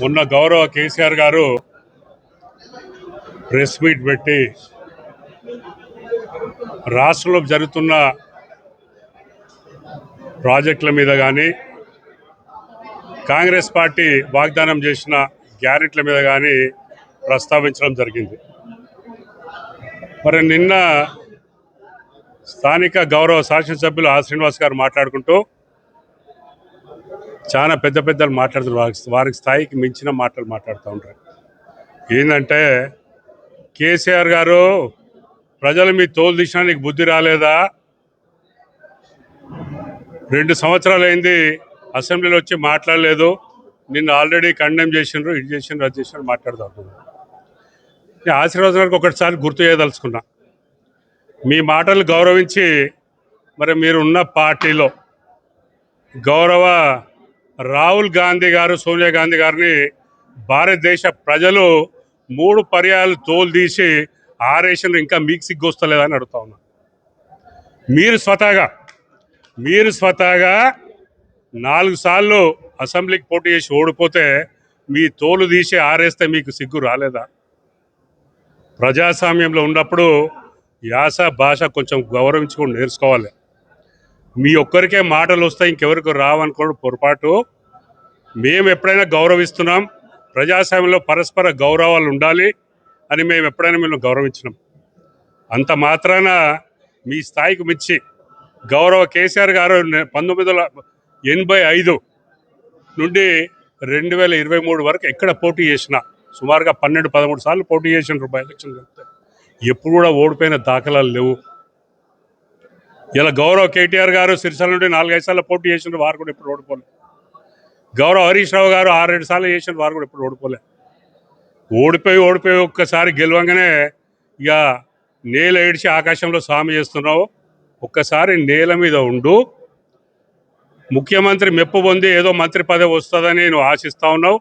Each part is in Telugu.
మొన్న గౌరవ కేసీఆర్ గారు ప్రెస్ మీట్ పెట్టి రాష్ట్రంలో జరుగుతున్న ప్రాజెక్టుల మీద కానీ కాంగ్రెస్ పార్టీ వాగ్దానం చేసిన గ్యారెంట్ల మీద కానీ ప్రస్తావించడం జరిగింది. మరి నిన్న స్థానిక గౌరవ శాసనసభ్యులు ఆ శ్రీనివాస్ గారు మాట్లాడుకుంటూ చాలా పెద్ద పెద్దలు మాట్లాడుతున్నారు. వారికి వారికి స్థాయికి మించిన మాటలు మాట్లాడుతూ ఉంటారు. ఏంటంటే కేసీఆర్ గారు ప్రజలు మీ తోలు తీసినా నీకు బుద్ధి రాలేదా? రెండు సంవత్సరాలు అయింది అసెంబ్లీలో వచ్చి మాట్లాడలేదు. నిన్ను ఆల్రెడీ కండెమ్ చేసిండ్రు ఇది చేసిండ్రు అది చేసినారు మాట్లాడుతూ ఉంటున్నారు నేను ఆశీర్వాదం గారికి ఒకటిసారి గుర్తు చేయదలుచుకున్నా. మీ మాటలు గౌరవించి మరి మీరు ఉన్న పార్టీలో గౌరవ రాహుల్ గాంధీ గారు సోనియా గాంధీ గారిని భారతదేశ ప్రజలు మూడు పర్యాలు తోలుదీసి ఆరేషన్ ఇంకా మీకు సిగ్గొస్తలేదని అడుగుతా ఉన్నా. మీరు స్వతహాగా మీరు స్వతహాగా నాలుగు సార్లు అసెంబ్లీకి పోటీ చేసి ఓడిపోతే మీ తోలు తీసి ఆరేస్తే మీకు సిగ్గు రాలేదా? ప్రజాస్వామ్యంలో ఉన్నప్పుడు యాస భాష కొంచెం గౌరవించుకొని నేర్చుకోవాలి. మీ ఒక్కరికే మాటలు వస్తాయి ఇంకెవరికి రావనుకోవడం పొరపాటు. మేము ఎప్పుడైనా గౌరవిస్తున్నాం. ప్రజాస్వామ్యంలో పరస్పర గౌరవాలు ఉండాలి అని మేము ఎప్పుడైనా మేము గౌరవించినాం. అంత మాత్రాన మీ స్థాయికి మించి గౌరవ కేసీఆర్ గారు పంతొమ్మిది వందల ఎనభై ఐదు నుండి రెండు వేల ఇరవై మూడు వరకు ఎక్కడ పోటీ చేసిన సుమారుగా పన్నెండు పదమూడు సార్లు పోటీ చేసిన రూపాయి ఎలక్షన్. ఎప్పుడు కూడా ఓడిపోయిన దాఖలాలు లేవు. ఇలా గౌరవ కేటీఆర్ గారు సిరిసిల్ల నుండి నాలుగైదు సార్లు పోటీ చేసిన వారు కూడా ఇప్పుడు ఓడిపోలే. గౌరవ హరీష్ రావు గారు ఆరేడు సార్లు చేసిన వారు కూడా ఇప్పుడు ఓడిపోలే. ఓడిపోయి ఓడిపోయి ఒక్కసారి గెలవంగానే ఇక నేల ఏడిచి ఆకాశంలో స్వామి చేస్తున్నావు. ఒక్కసారి నేల మీద ఉండు. ముఖ్యమంత్రి మెప్పు పొంది ఏదో మంత్రి పదవి వస్తుందని నువ్వు ఆశిస్తా ఉన్నావు.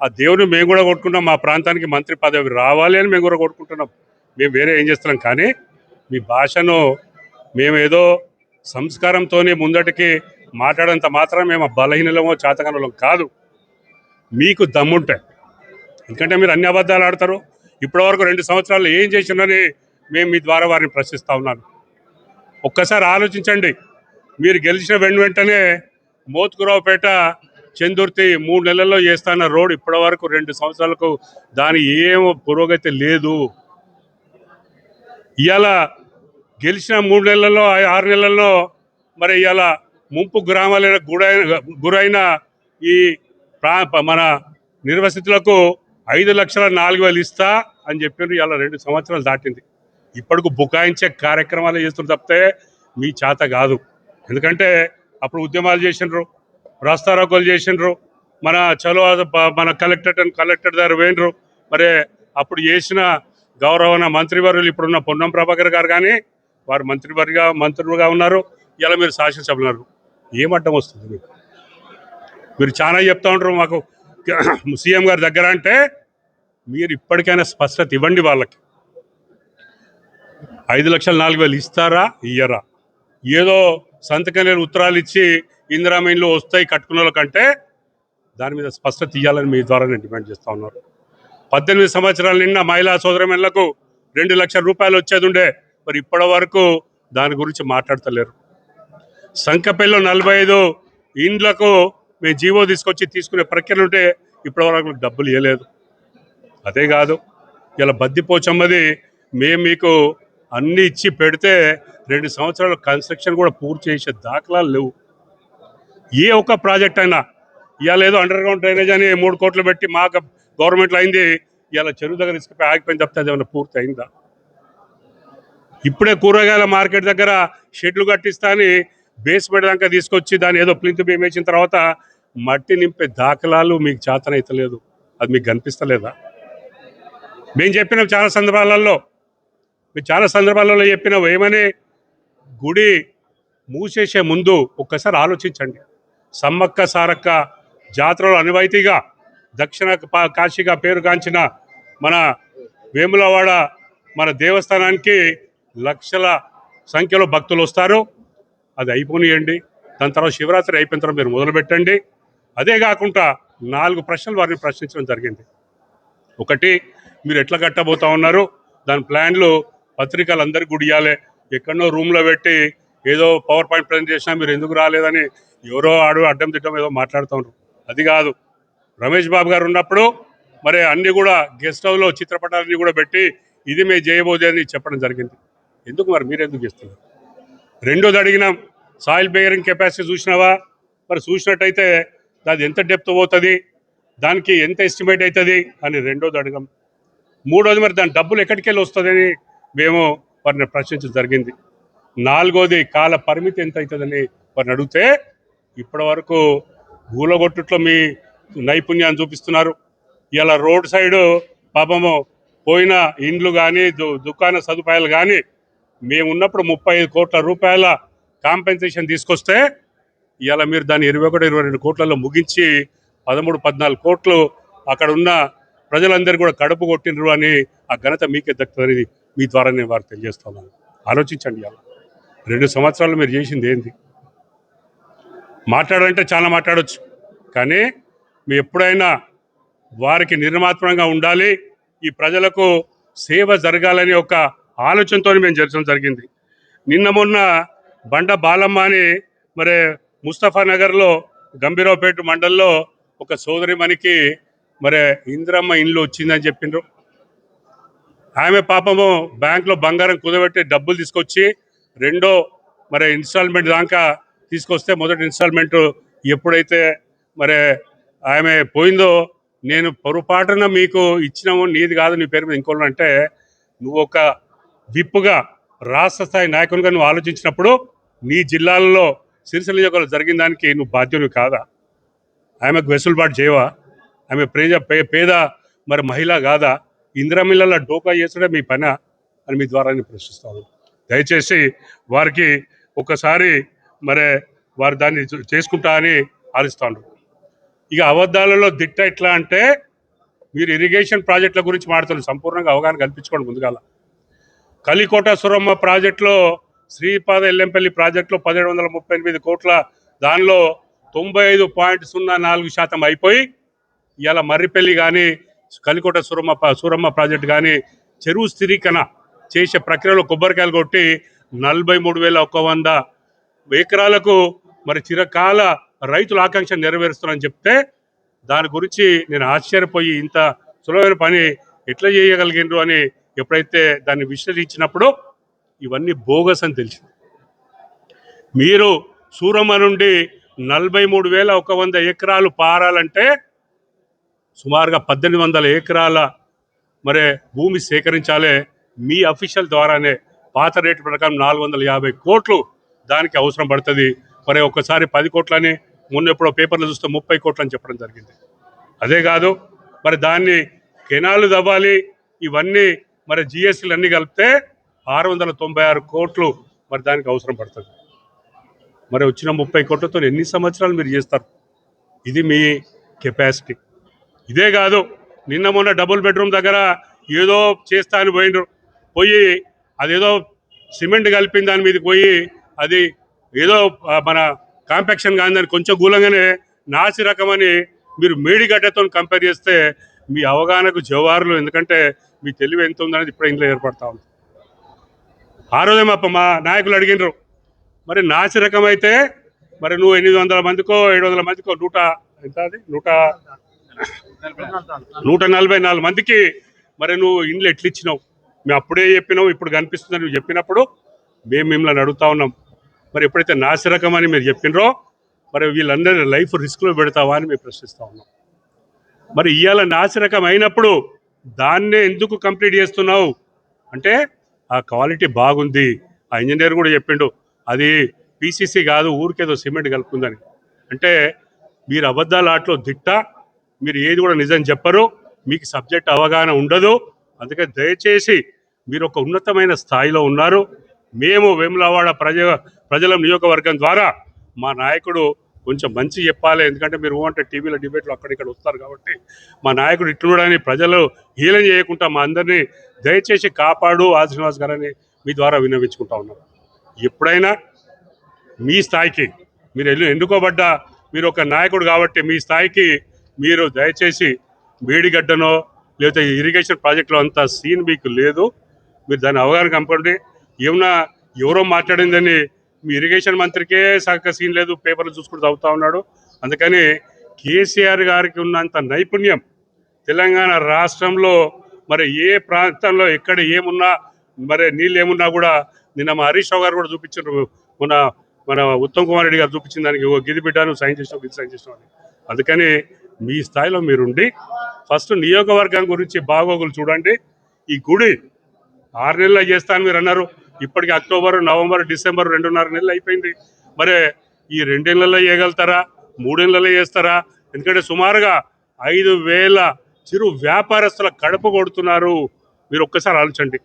ఆ దేవుని మేము కూడా కొట్టుకున్నాం మా ప్రాంతానికి మంత్రి పదవి రావాలి అని మేము కూడా కొట్టుకుంటున్నాం. మేము వేరే ఏం చేస్తున్నాం కానీ మీ భాషను మేమేదో సంస్కారంతోనే ముందటికి మాట్లాడంత మాత్రం మేము బలహీనలమో చాతకనులం కాదు. మీకు దమ్ముంటే. ఎందుకంటే మీరు అన్ని అబద్ధాలు ఆడతారు. ఇప్పటివరకు రెండు సంవత్సరాలు ఏం చేసిందని మేము మీ ద్వారా వారిని ప్రశ్నిస్తా ఉన్నాను. ఒక్కసారి ఆలోచించండి. మీరు గెలిచిన వెంట వెంటనే మోత్కురావుపేట చందుర్తి మూడు నెలల్లో చేస్తాన్న రోడ్ ఇప్పటివరకు రెండు సంవత్సరాలకు దాని ఏం పురోగతి లేదు. ఇవాళ గెలిచిన మూడు నెలల్లో ఆరు నెలల్లో మరి ఇవాళ ముంపు గ్రామాలైన గురైన గురైన ఈ ప్రా మన నిర్వసితులకు ఐదు లక్షల నాలుగు వేలు ఇస్తా అని చెప్పారు ఇవాళ రెండు సంవత్సరాలు దాటింది. ఇప్పటికి బుకాయించే కార్యక్రమాలు చేస్తున్నారు తప్పితే మీ చేత కాదు. ఎందుకంటే అప్పుడు ఉద్యమాలు చేసిండ్రు రాస్తారోకోలు చేసిండ్రు మన చలో మన కలెక్టర్ అండ్ కలెక్టర్ దగ్గర పోయినరు మరి అప్పుడు చేసిన గౌరవన మంత్రివర్యులు ఇప్పుడున్న పొన్నం ప్రభాకర్ గారు కానీ వారు మంత్రివర్గా మంత్రులుగా ఉన్నారు. ఇలా మీరు శాసనసభలు ఉన్నారు ఏం అడ్డం వస్తుంది మీకు? మీరు చాలా చెప్తా ఉంటారు మాకు. సీఎం గారి దగ్గర అంటే మీరు ఇప్పటికైనా స్పష్టత ఇవ్వండి వాళ్ళకి. ఐదు లక్షల నాలుగు వేలు ఇస్తారా? ఇయ్యరా. ఏదో సంతకం ఉత్తరాలు ఇచ్చి ఇందిరామైన్లు వస్తాయి కట్టుకున్న వాళ్ళకంటే దాని మీద స్పష్టత ఇవ్వాలని మీ ద్వారా నేను డిమాండ్ చేస్తూ ఉన్నారు. పద్దెనిమిది సంవత్సరాల నిన్న మహిళా సోదరమణులకు రెండు లక్షల రూపాయలు వచ్చేది ఉండే మరి ఇప్పటి వరకు దాని గురించి మాట్లాడతలేరు. సంకపల్లిలో నలభై ఐదు ఇండ్లకు మేము జీవో తీసుకొచ్చి తీసుకునే ప్రక్రియలు ఉంటే ఇప్పటి వరకు డబ్బులు ఇవ్వలేదు అదే కాదు ఇలా బద్దిపోచమ్మది మేము మీకు అన్ని ఇచ్చి పెడితే రెండు సంవత్సరాల కన్స్ట్రక్షన్ కూడా పూర్తి చేసే దాఖలాలు లేవు. ఏ ఒక్క ప్రాజెక్ట్ అయినా ఇవాళ ఏదో అండర్ గ్రౌండ్ డ్రైనేజ్ అని మూడు కోట్లు పెట్టి మాకు గవర్నమెంట్లో అయింది ఇలా చెరువు దగ్గర ఇసుక ఆగిపోయింది తప్పితే అది ఏమైనా పూర్తి అయిందా ఇప్పుడే కూరగాయల మార్కెట్ దగ్గర షెడ్లు కట్టిస్తా అని బేస్మెంట్ దాకా తీసుకొచ్చి దాన్ని ఏదో ప్లింత్ బీమ్ వేసిన తర్వాత మట్టి నింపే దాఖలాలు మీకు చేతనైతలేదు. అది మీకు కనిపిస్తలేదా? మేము చెప్పిన చాలా సందర్భాలలో మేము చాలా సందర్భాలలో చెప్పినాం ఏమని? గుడి మూసేసే ముందు ఒక్కసారి ఆలోచించండి. సమ్మక్క సారక్క జాతరలో అనువైతీగా దక్షిణ పా- కాశీగా పేరుగాంచిన మన వేములవాడ మన దేవస్థానానికి లక్షల సంఖ్యలో భక్తులు వస్తారు. అది అయిపోనియండి. దాని తర్వాత శివరాత్రి అయిపోయిన తర్వాత మీరు మొదలుపెట్టండి. అదే కాకుండా నాలుగు ప్రశ్నలు వారిని ప్రశ్నించడం జరిగింది. ఒకటి మీరు ఎట్లా కట్టబోతా ఉన్నారు? దాని ప్లాన్లు పత్రికలు అందరికీ గుడియాలి. ఎక్కడనో రూమ్లో పెట్టి ఏదో పవర్ పాయింట్ ప్రజెంటేషన్ మీరు ఎందుకు రాలేదని ఎవరో ఆడు అడ్డం తిట్టం ఏదో మాట్లాడుతూ ఉన్నారు. అది కాదు. రమేష్ బాబు గారు ఉన్నప్పుడు మరి అన్ని కూడా గెస్ట్ హౌస్లో చిత్రపటాలన్నీ కూడా పెట్టి ఇది మేము చేయబోదే అని చెప్పడం జరిగింది. ఎందుకు మరి మీరు ఎందుకు చేస్తున్నారు? రెండోది అడిగినాం సాయిల్ బేరింగ్ కెపాసిటీ చూసినావా? మరి చూసినట్టయితే అది ఎంత డెప్త్ పోతుంది? దానికి ఎంత ఎస్టిమేట్ అవుతుంది అని రెండోది అడగం. మూడోది మరి దాని డబ్బులు ఎక్కడికెళ్ళి వస్తుందని మేము వారిని ప్రశ్నించడం జరిగింది. నాలుగోది కాల పరిమితి ఎంత అవుతుందని వారిని అడిగితే ఇప్పటి వరకు గూలగొట్టుట్లో మీ నైపుణ్యాన్ని చూపిస్తున్నారు. ఇలా రోడ్ సైడ్ పాపము పోయిన ఇండ్లు కానీ దుకాణ సదుపాయాలు కానీ మేము ఉన్నప్పుడు ముప్పై ఐదు కోట్ల రూపాయల కాంపెన్సేషన్ తీసుకొస్తే ఇలా మీరు దాన్ని ఇరవై ఒకటి ఇరవై రెండు కోట్లలో ముగించి పదమూడు పద్నాలుగు కోట్లు అక్కడ ఉన్న ప్రజలందరూ కూడా కడుపు కొట్టినరు అని ఆ ఘనత మీకే దక్కుతుంది. మీ ద్వారా నేను వారు తెలియజేస్తున్నాను ఆలోచించండి అలా రెండు సంవత్సరాలు మీరు చేసింది ఏంది? మాట్లాడాలంటే చాలా మాట్లాడవచ్చు కానీ మీ ఎప్పుడైనా వారికి నిర్మాత్మకంగా ఉండాలి. ఈ ప్రజలకు సేవ జరగాలని ఒక ఆలోచనతో మేము జరగడం జరిగింది. నిన్న మొన్న బండ బాలమ్మ అని మరి ముస్తఫా నగర్లో గంభీరావుపేట మండల్లో ఒక సోదరిమణికి మరి ఇందిరమ్మ ఇండ్లు వచ్చిందని చెప్పిండ్రు ఆమె పాపము బ్యాంక్లో బంగారం కుదబెట్టి డబ్బులు తీసుకొచ్చి రెండో మరి ఇన్స్టాల్మెంట్ దాకా తీసుకొస్తే మొదటి ఇన్స్టాల్మెంట్ ఎప్పుడైతే మరి ఆమె పోయిందో నేను పొరపాటున మీకు ఇచ్చినాము నీది కాదు నీ పేరు మీద ఇంకోళ్ళు అంటే నువ్వు ఒక విప్పుగా రాష్ట్ర స్థాయి నాయకునిగా నువ్వు ఆలోచించినప్పుడు నీ జిల్లాలలో సిరిసిల్ల నియోజకవర్గంలో జరిగిన దానికి నువ్వు బాధ్యులు కాదా? ఆమెకు వెసులుబాటు చేయవా? ఆమె ప్రేజ పే- పేద మరి మహిళ కాదా? ఇందిరామిల్ల డోకా చేసడే మీ పని అని మీ ద్వారా నేను ప్రశ్నిస్తాను. దయచేసి వారికి ఒకసారి మరి వారు దాన్ని చేసుకుంటా అని ఆలోచిస్తాను ఇక అబద్ధాలలో దిట్ట ఎట్లా అంటే మీరు ఇరిగేషన్ ప్రాజెక్టుల గురించి మాడుతున్నారు సంపూర్ణంగా అవగాహన కల్పించుకోండి ముందుగాల. కలికోట సురమ్మ ప్రాజెక్టులో శ్రీపాద ఎల్లంపల్లి ప్రాజెక్టులో పదిహేడు వందల ముప్పై ఎనిమిది కోట్ల దానిలో తొంభై ఐదు పాయింట్ సున్నా నాలుగు శాతం అయిపోయి ఇవాళ మర్రిపల్లి కానీ కలికోట సురమ్మ సూరమ్మ ప్రాజెక్ట్ కానీ చెరువు స్థిరీకరణ చేసే ప్రక్రియలో కొబ్బరికాయలు కొట్టి నలభై మూడు వేల ఒక వంద ఎకరాలకు మరి చిరకాల రైతుల ఆకాంక్ష నెరవేరుస్తున్నారని చెప్తే దాని గురించి నేను ఆశ్చర్యపోయి ఇంత సులభమైన పని ఎట్లా చేయగలిగినారు అని ఎప్పుడైతే దాన్ని విశ్లేషించినప్పుడు ఇవన్నీ బోగస్ అని తెలిసింది. మీరు సూరమ్మ నుండి నలభై మూడు వేల ఒక వంద ఎకరాలు పారాలంటే సుమారుగా పద్దెనిమిది వందల ఎకరాల మరి భూమి సేకరించాలి మీ అఫీషియల్ ద్వారానే పాత రేటు ప్రకారం నాలుగు వందల యాభై కోట్లు దానికి అవసరం పడుతుంది. మరి ఒక్కసారి పది కోట్లని మొన్న ఎప్పుడో పేపర్లో చూస్తే ముప్పై కోట్లు అని చెప్పడం జరిగింది. అదే కాదు మరి దాన్ని కెనాలు తవ్వాలి ఇవన్నీ మరి జిఎస్టీలు అన్నీ కలిపితే ఆరు వందల తొంభై ఆరు కోట్లు మరి దానికి అవసరం పడుతుంది. మరి వచ్చిన ముప్పై కోట్లతో ఎన్ని సంవత్సరాలు మీరు చేస్తారు? ఇది మీ కెపాసిటీ. ఇదే కాదు నిన్న మొన్న డబుల్ బెడ్రూమ్ దగ్గర ఏదో చేస్తా అని పోయినరు పోయి అదేదో సిమెంట్ కలిపిన దాని మీదకి పోయి అది ఏదో మన కాంపాక్షన్ కాదని కొంచెం గూలంగానే నాసి రకమని మీరు మేడిగడ్డతో కంపేర్ చేస్తే మీ అవగాహనకు జవారులు ఎందుకంటే మీ తెలివి ఎంత ఉందనేది ఇప్పుడే ఇంట్లో ఏర్పడతా ఉంది. ఆ రోజే మా మా నాయకులు అడిగినరు మరి నాసి రకం అయితే మరి నువ్వు ఎనిమిది వందల మందికో ఏడు వందల మందికో నూట ఎంత అది? నూట నూట నలభై నాలుగు మందికి మరి నువ్వు ఇండ్లు ఎట్లు ఇచ్చినావు మేము అప్పుడే చెప్పినావు ఇప్పుడు కనిపిస్తుందని నువ్వు చెప్పినప్పుడు మేము మిమ్మల్ని అడుగుతా ఉన్నాం. మరి ఎప్పుడైతే నాసిరకం అని మీరు చెప్పినరో మరి వీళ్ళందరి లైఫ్ రిస్క్లో పెడతావా అని మేము ప్రశ్నిస్తా ఉన్నాం. మరి ఇవాళ నాసిరకం అయినప్పుడు దాన్నే ఎందుకు కంప్లీట్ చేస్తున్నావు? అంటే ఆ క్వాలిటీ బాగుంది. ఆ ఇంజనీర్ కూడా చెప్పిండు అది పీసీసీ కాదు ఊరికేదో సిమెంట్ కలుపుకుందని. అంటే మీరు అబద్ధాల ఆటలో దిట్ట మీరు ఏది కూడా నిజం చెప్పరు మీకు సబ్జెక్ట్ అవగాహన ఉండదు. అందుకే దయచేసి మీరు ఒక ఉన్నతమైన స్థాయిలో ఉన్నారు. మేము వేములవాడ ప్రజ ప్రజల నియోజకవర్గం ద్వారా మా నాయకుడు కొంచెం మంచి చెప్పాలి. ఎందుకంటే మీరు అంటే టీవీలో డిబేట్లు అక్కడిక్కడ వస్తారు కాబట్టి మా నాయకుడు ఇట్లుడని ప్రజలు హీలం చేయకుండా మా అందరినీ దయచేసి కాపాడు ఆశ్రీనివాస్ గారని మీ ద్వారా విన్నవించుకుంటా ఉన్నారు ఎప్పుడైనా మీ స్థాయికి మీరు ఎల్లు ఎన్నుకోబడ్డ మీరు ఒక నాయకుడు కాబట్టి మీ స్థాయికి మీరు దయచేసి మేడిగడ్డనో లేకపోతే ఇరిగేషన్ ప్రాజెక్టులో అంత సీన్ మీకు లేదు. మీరు దాని అవగాహన కంపండి ఏమన్నా ఎవరో మాట్లాడిందని మీ ఇరిగేషన్ మంత్రికే సగ సీన్ లేదు పేపర్లు చూసుకుంటూ చదువుతా ఉన్నాడు. అందుకని కేసీఆర్ గారికి ఉన్నంత నైపుణ్యం తెలంగాణ రాష్ట్రంలో మరి ఏ ప్రాంతంలో ఎక్కడ ఏమున్నా మరి నీళ్ళు ఏమున్నా కూడా నిన్న మా హరీష్ రావు గారు కూడా చూపించారు. మన మన ఉత్తమ్ కుమార్ రెడ్డి గారు చూపించిన దానికి ఓ గిది బిడ్డను సైన్ చేసినాం ఇది సైన్ చేసినాం అని. అందుకని మీ స్థాయిలో మీరుండి ఫస్ట్ నియోగవర్గం గురించి బాగోగులు చూడండి. ఈ గుడి ఆరు నెలల్లో చేస్తాను మీరు అన్నారు. ఇప్పటికి అక్టోబర్ నవంబర్ డిసెంబర్ రెండున్నర నెలలు అయిపోయింది. మరి ఈ రెండేళ్ళలో చేయగలుగుతారా మూడేళ్ళలో చేస్తారా ఎందుకంటే సుమారుగా ఐదు వేల చిరు వ్యాపారస్తుల కడప కొడుతున్నారు. మీరు ఒక్కసారి ఆలోచండి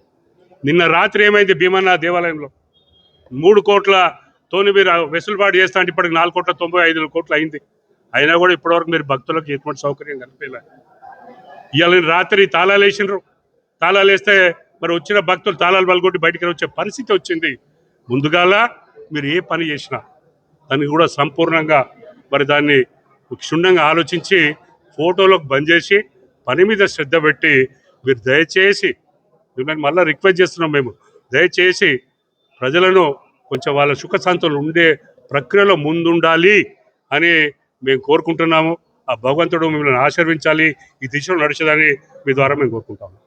నిన్న రాత్రి ఏమైంది భీమన్న దేవాలయంలో? మూడు కోట్ల తోని మీరు వెసులుబాటు చేస్తా అంటే ఇప్పటికి నాలుగు కోట్ల తొంభై ఐదు కోట్లు అయింది. అయినా కూడా ఇప్పటివరకు మీరు భక్తులకు ఎటువంటి సౌకర్యం కనిపించలే ఇవాళ రాత్రి తాళాలు వేసినారు తాళాలు వేస్తే మరి వచ్చిన భక్తులు తాళాలు పలుగొట్టి బయటికి వచ్చే పరిస్థితి వచ్చింది. ముందుగాల మీరు ఏ పని చేసినా దాన్ని కూడా సంపూర్ణంగా మరి దాన్ని క్షుణ్ణంగా ఆలోచించి ఫోటోలకు బంద్ చేసి పని మీద శ్రద్ధ పెట్టి మీరు దయచేసి మిమ్మల్ని మళ్ళీ రిక్వెస్ట్ చేస్తున్నాం మేము దయచేసి ప్రజలను కొంచెం వాళ్ళ సుఖశాంతులు ఉండే ప్రక్రియలో ముందుండాలి అని మేము కోరుకుంటున్నాము. ఆ భగవంతుడు మిమ్మల్ని ఆశీర్వించాలి. ఈ దిశలో నడిచేదని మీ ద్వారా మేము కోరుకుంటాము.